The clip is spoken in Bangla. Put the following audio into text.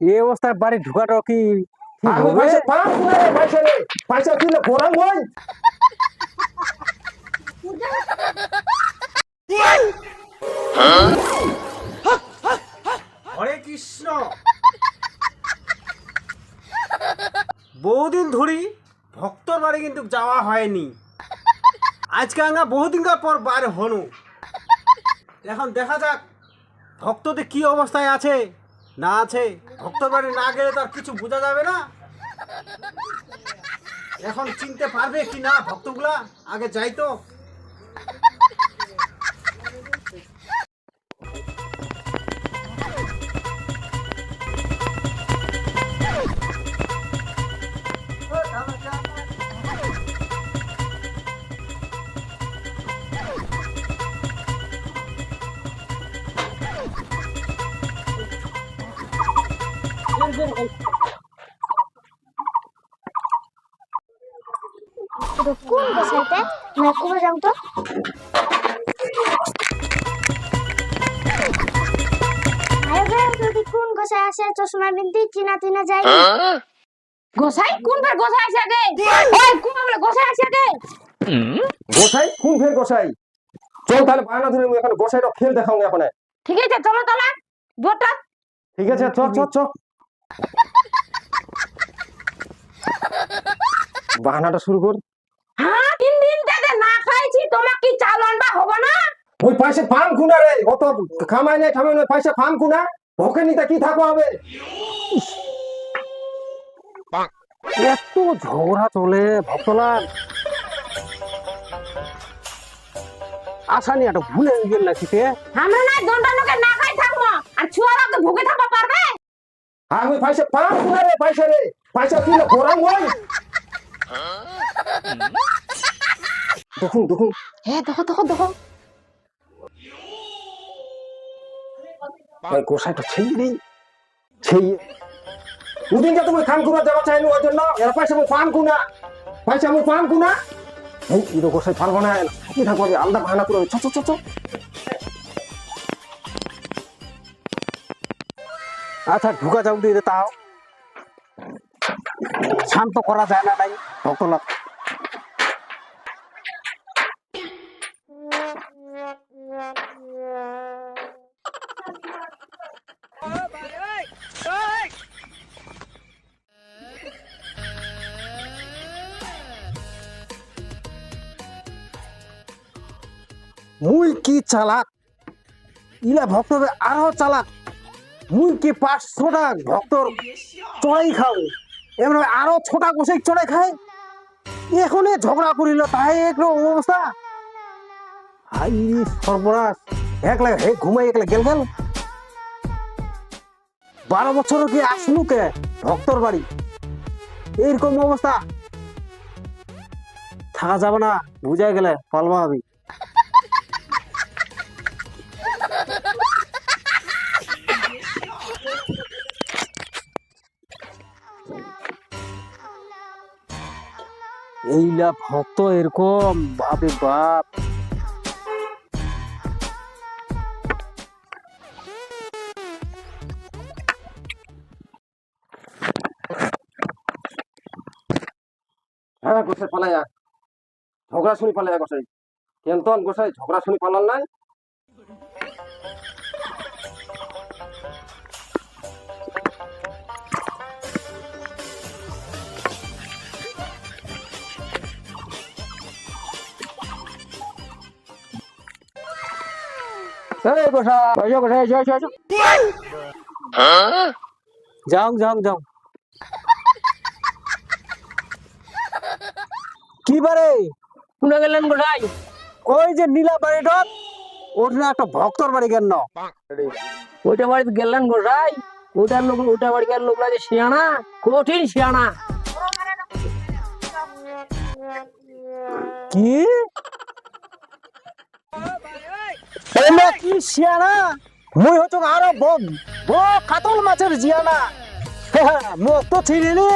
এই অবস্থায় বাড়ি ঢুকাটা কি? পয়সা দিলে হরে কৃষ্ণ। বহুদিন ধরি ভক্তর বাড়ি কিন্তু যাওয়া হয়নি। আজকে আমরা বহুদিন পর বার হনু। এখন দেখা যাক ভক্তদের কি অবস্থায় আছে। না আছে? ভক্ত বাড়ি না গেলে তো আর কিছু বোঝা যাবে না। এখন চিনতে পারবে কি না ভক্তগুলা? আগে যাই তো। কোন গোসাইতে না কোন যাও তো? আরে ভাই যদি কোন গোসাই আসে চশমা বিনতি চিনা চিনা যায় গোসাই? কোন ফের গোসাই আছে আগে? ওই কোন গোসাই আগে? গোসাই? কোন ফের গোসাই? চল তাহলে বায়না ধরে আমি এখন গোসাইটা খেল দেখাও এখন। ঠিক আছে চলো তাহলে জোরটা ঠিক আছে চ চ চ। বাহানাটা শুরু কর। হ্যাঁ তিন দিন থেকে না খাইছি তোমার কি চালন বা হবে না? ওই পয়সা ফান কুনা রে অত খামাই নাই খামাই নাই পয়সা কুনা ভকে নিতে কি থাকো হবে? এত ঝগড়া চলে ভক্তলাল। আসানি একটা ভুলে গেল না শীতে আমরা না দন্ডা লোকে না খাই থাকব আর ছুয়ারা তো ভুগে থাকবা। ওই পয়সা ফান কুনা রে পয়সা রে। পয়সা কোরাম হই দেখুন দেখুন। হ্যাঁ দেখো দেখো দেখো। ওই গোসাইটা ছেই নেই। ছেই উদিন যা তুমি খান কুনা যাওয়া চাইনি ওই জন্য। এর পয়সা আমি ফান কুনা পয়সা আমি ফান কুনা এই গোসাই পারব না কি থাকব আমি আলাদা বাহানা করে। চ চ চ। আচ্ছা ঢুকা যাও দিয়ে তাও। শান্ত করা যায় না নাই ভক্তলাল মুই কি চালাক? ইলা ভক্তবে আরও চালাক। মুই কি পাঁচশোটা ভক্তর চড়াই খাও? এমন আরও ছোটা গোসাই চড়াই খায় এখনে ঝগড়া করিল, তাই একলো অবস্থা। হাই সর্বনাশ। একলা হে ঘুমাই একলা গেল গেল। বারো বছর কি আসলু কে ভক্তর বাড়ি? এইরকম অবস্থা। থাকা যাবে না বুঝাই গেলে পালবা আমি এইলা ভক্ত এরকম বাপে বাপ। হ্যাঁ গোসাই পালাই ঝগড়া শুনি পালাই গোসাই। কেন গোসাই, ঝগড়া শুনি পালাল নাই? যাও যাও যাও। কি বারে? শুনে গেলেন গোসাই? ওই যে নীলা বাড়িটা ওর না একটা ভক্তর বাড়ি কেন? ওইটা বাড়িতে গেলেন গোসাই? ওটার লোক ওটা বাড়িকার লোকরা যে শিয়ানা? কঠিন শিয়ানা। কি? কি শিয়ানা? মুই হতো আরও বগ ও কাতল মাছের জিয়ানা। মো তো ছিড়িনি